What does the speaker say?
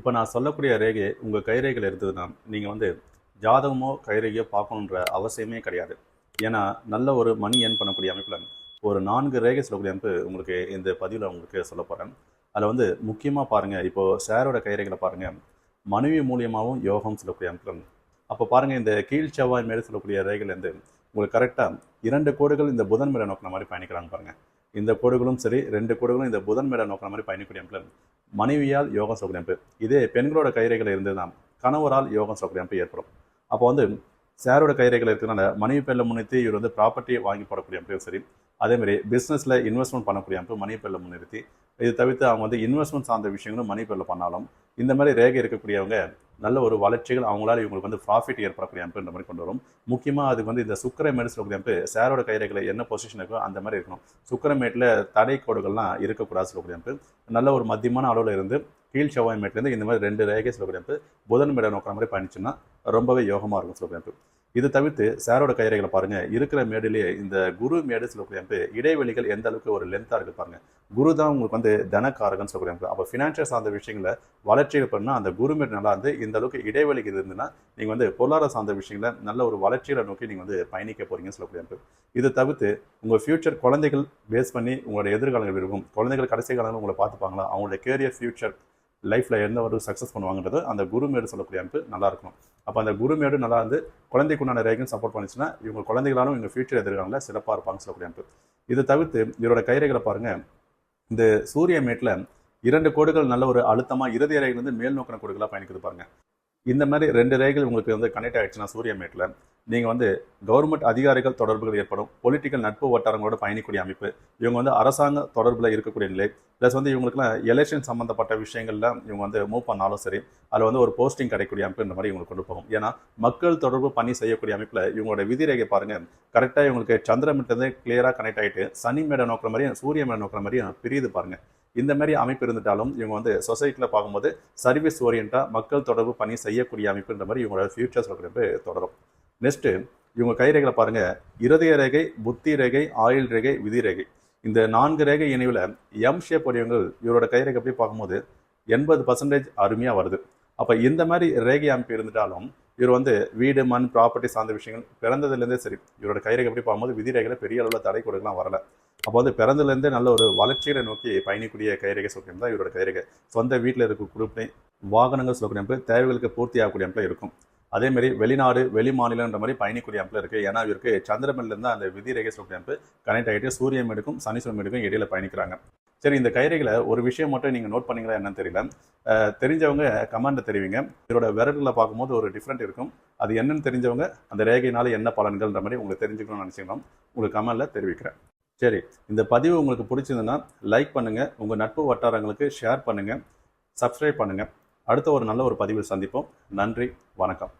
இப்போ நான் சொல்லக்கூடிய ரேகை உங்கள் கைரேகையில் இருந்ததுன்னா நீங்கள் வந்து ஜாதகமோ கைரேகையோ பார்க்கணுன்ற அவசியமே கிடையாது. ஏன்னா நல்ல ஒரு மணி ஏர்ன் பண்ணக்கூடிய அமைப்பில் ஒரு நான்கு ரேகை சொல்லக்கூடிய அமைப்பு உங்களுக்கு இந்த பதிவில் உங்களுக்கு சொல்ல போகிறேன் அதில் வந்து முக்கியமாக பாருங்கள் இப்போது சாரோட கைரேகைகளை பாருங்கள் மனைவி மூலியமாகவும் யோகம் சொல்லக்கூடிய அமைப்பில். அப்போ பாருங்கள் இந்த கீழ் செவ்வாய் மேலே சொல்லக்கூடிய ரேகையிலேருந்து உங்களுக்கு கரெக்டாக இரண்டு கோடுகள் இந்த புதன் மேலே நோக்கின மாதிரி பயணிக்கிறாங்க பாருங்கள் இந்த கோடுகளும் சரி ரெண்டு கோடுகளும் இந்த புதன் மேடை நோக்கிற மாதிரி பயணிக்கூடிய அமைப்பு மனைவியால் யோகம் சொல்லக்கூடிய அமைப்பு. இதே பெண்களோட கைரைகள் இருந்ததுன்னா கணவரால் யோகம் சொல்லக்கூடிய அமைப்பு ஏற்படும். அப்போ வந்து சேரோட கைரைகள் இருக்கிறனால மனைவி பேரில் முன்னிறுத்தி இவர் வந்து ப்ராப்பர்ட்டியை வாங்கி போடக்கூடிய அமைப்பும் சரி அதேமாதிரி பிஸ்னஸில் இன்வெஸ்ட்மெண்ட் பண்ணக்கூடிய அமைப்பு மணி பேரில் முன்னிறுத்தி இது தவிர்த்து அவங்க வந்து இன்வெஸ்ட்மெண்ட் சார்ந்த விஷயங்களும் மணி பேரில் பண்ணாலும் இந்த மாதிரி ரேகை இருக்கக்கூடியவங்க நல்ல ஒரு வளர்ச்சிகள் அவங்களால இவங்களுக்கு வந்து ப்ராஃபிட் ஏற்படக்கூடிய அமைப்புன்ற மாதிரி கொண்டு வரும். முக்கியமாக அதுக்கு வந்து இந்த சுக்கரமேடு சொல்லக்கூடிய அமைப்பு சேரோட கைரேகையில் என்ன பொசிஷன் இருக்கோ அந்த மாதிரி இருக்கணும். சுக்கரமேட்டில் தடை கோடுகள்லாம் இருக்கக்கூடாது சொல்லக்கூடிய அமைப்பு. நல்ல ஒரு மத்தியமான அளவில் இருந்து கீழ் செவ்வாய் மேட்லேருந்து இந்த மாதிரி ரெண்டு ரேகை சொல்லக்கூடிய அமைப்பு புதன் மேடை நோக்கிற மாதிரி பயணிச்சுன்னா ரொம்பவே யோகமாக இருக்கும் சொல்லக்கூடிய அமைப்பு. இது தவிர்த்து சாரோட கையறைகளை பாருங்க. இருக்கிற மேடிலேயே இந்த குரு மேடு சொல்லக்கூடிய அமைப்பு இடைவெளிகள் எந்த அளவுக்கு ஒரு லென்த்தாக இருக்கு பாருங்க. குரு தான் உங்களுக்கு வந்து தனக்காரகன்னு சொல்லக்கூடிய அமைப்பு அப்போ ஃபினான்ஷியல் சார்ந்த விஷயங்களை வளர்ச்சிகள் பண்ணால் அந்த குரு மேடு நல்லா இருந்து இந்த அளவுக்கு இடைவெளி இருந்ததுன்னா நீங்கள் வந்து பொருளாதார சார்ந்த விஷயங்களை நல்ல ஒரு வளர்ச்சிகளை நோக்கி நீங்கள் வந்து பயணிக்க போறீங்கன்னு சொல்லக்கூடிய அமைப்பு தவிர்த்து உங்கள் ஃபியூச்சர் குழந்தைகள் பேஸ் பண்ணி உங்களோட எதிர்காலங்கள் இருக்கும். குழந்தைகள் கடைசி காலங்கள் உங்களை பார்த்துப்பாங்களா? அவங்களோட கேரியர் ஃபியூச்சர் லைஃப்பில் எந்த ஒரு சக்ஸஸ் பண்ணுவாங்கன்றது அந்த குருமேடு சொல்லக்கூடிய அமைப்பு நல்லா இருக்கணும். அப்போ அந்த குருமேடு நல்லா இருந்து குழந்தைக்குண்டான ரேகையும் சப்போர்ட் பண்ணிச்சுன்னா இவங்க குழந்தைகளாலும் இவங்க ஃபியூச்சர் எதிர்காலங்களில் சிறப்பாக இருப்பாங்க சொல்லக்கூடிய அமைப்பு. இது தவிர்த்து இவரோட கைரேகைகளை பாருங்கள் இந்த சூரிய மேட்டில் இரண்டு கோடுகள் நல்ல ஒரு அழுத்தமாக இறுதி அறையிலிருந்து மேல் நோக்கின கோடுகளாக பயணிக்குது பாருங்க. இந்த மாதிரி ரெண்டு ரேகைகள் உங்களுக்கு வந்து கனெக்ட் ஆகிடுச்சுன்னா சூரியமேட்டில் நீங்கள் வந்து கவர்மெண்ட் அதிகாரிகள் தொடர்புகள் ஏற்படும் பொலிட்டிக்கல் நட்பு வட்டாரங்களோட பயணிக்கூடிய அமைப்பு இவங்க வந்து அரசாங்க தொடர்பில் இருக்கக்கூடிய நிலை ப்ளஸ் வந்து இவங்களுக்குலாம் எலெக்ஷன் சம்மந்தப்பட்ட விஷயங்கள்ல இவங்க வந்து மூவ் பண்ணாலும் சரி அதில் வந்து ஒரு போஸ்டிங் கிடைக்கக்கூடிய அமைப்பு இந்த மாதிரி இவங்களுக்கு கொண்டு போகும். ஏன்னா மக்கள் தொடர்பு பணி செய்யக்கூடிய அமைப்பில் இவங்களோட விதிரேகை பாருங்கள் கரெக்டாக இவங்களுக்கு சந்திரமிட்டதே கிளியராக கனெக்ட் ஆகிட்டு சனி மேடை நோக்கிற மாதிரியும் சூரிய மேடை நோக்கிற மாதிரியும் பிரியுது பாருங்கள் இந்த மாதிரி அமைப்பு இருந்துட்டாலும் இவங்க வந்து சொசைட்டியில் பார்க்கும்போது சர்வீஸ் ஓரியண்டாக மக்கள் தொடர்பு பணி செய்யக்கூடிய அமைப்புன்ற மாதிரி இவங்களோட ஃபியூச்சர்ஸ் அமைப்பு தொடரும். நெக்ஸ்ட்டு இவங்க கைரேகைகளை பாருங்கள் இருதய ரேகை புத்தி ரேகை ஆயுள் ரேகை விதி ரேகை. இந்த நான்கு ரேகை இணைவில் எம் ஷேப் உடையவங்கள் இவரோட கைரேகை எப்படி பார்க்கும்போது எண்பது பர்சன்டேஜ் அருமையாக வருது. அப்போ இந்த மாதிரி ரேகை அமைப்பு இருந்துட்டாலும் இவர் வந்து வீடு மண் ப்ராப்பர்ட்டி சார்ந்த விஷயங்கள் பிறந்ததுலேருந்தே சரி. இவரோட கைரேகை எப்படி பார்க்கும்போது விதி பெரிய அளவில் தடை கொடுக்கலாம் வரல. அப்போ வந்து பிறந்ததுலேருந்தே நல்ல ஒரு வளர்ச்சிகளை நோக்கி பயணிக்கூடிய கைரேகை சொல்கிறோம் தான் இவரோட கைரேகை. சொந்த வீட்டில் இருக்க குரூப்னே வாகனங்கள் சொல்லக்கூடிய அமைப்பு தேவைகளுக்கு பூர்த்தி ஆகக்கூடிய அமைப்பில் இருக்கும். அதே மாதிரி வெளிநாடு வெளி மாநிலன்ற மாதிரி பயணிக்கூடிய அமைப்பில் இருக்குது ஏன்னா இவருக்கு சந்திரமன்லேருந்து அந்த விதி ரேகை சொல்லக்கூடிய அமைப்பு கனெக்ட் ஆகிட்டு சூரிய மேடுக்கும் சனீஸ்வரன் எடுக்கும் இடையில பயணிக்கிறாங்க. சரி இந்த கயிறுகளை ஒரு விஷயம் மட்டும் நீங்கள் நோட் பண்ணீங்களா என்னன்னு தெரியல. தெரிஞ்சவங்க கமெண்ட்டை தெரிவிங்க. இதோட விரல்களை பார்க்கும்போது ஒரு டிஃப்ரெண்ட் இருக்கும். அது என்னன்னு தெரிஞ்சவங்க அந்த ரேகையினால என்ன பலன்கள்ன்ற மாதிரி உங்களுக்கு தெரிஞ்சுக்கணும்னு நினச்சிக்கணும் உங்களுக்கு கமெண்டில் தெரிவிக்கிறேன். சரி இந்த பதிவு உங்களுக்கு பிடிச்சிருந்ததுன்னா லைக் பண்ணுங்கள் உங்கள் நட்பு வட்டாரங்களுக்கு ஷேர் பண்ணுங்கள் சப்ஸ்கிரைப் பண்ணுங்கள் அடுத்த ஒரு நல்ல ஒரு பதிவில் சந்திப்போம். நன்றி வணக்கம்.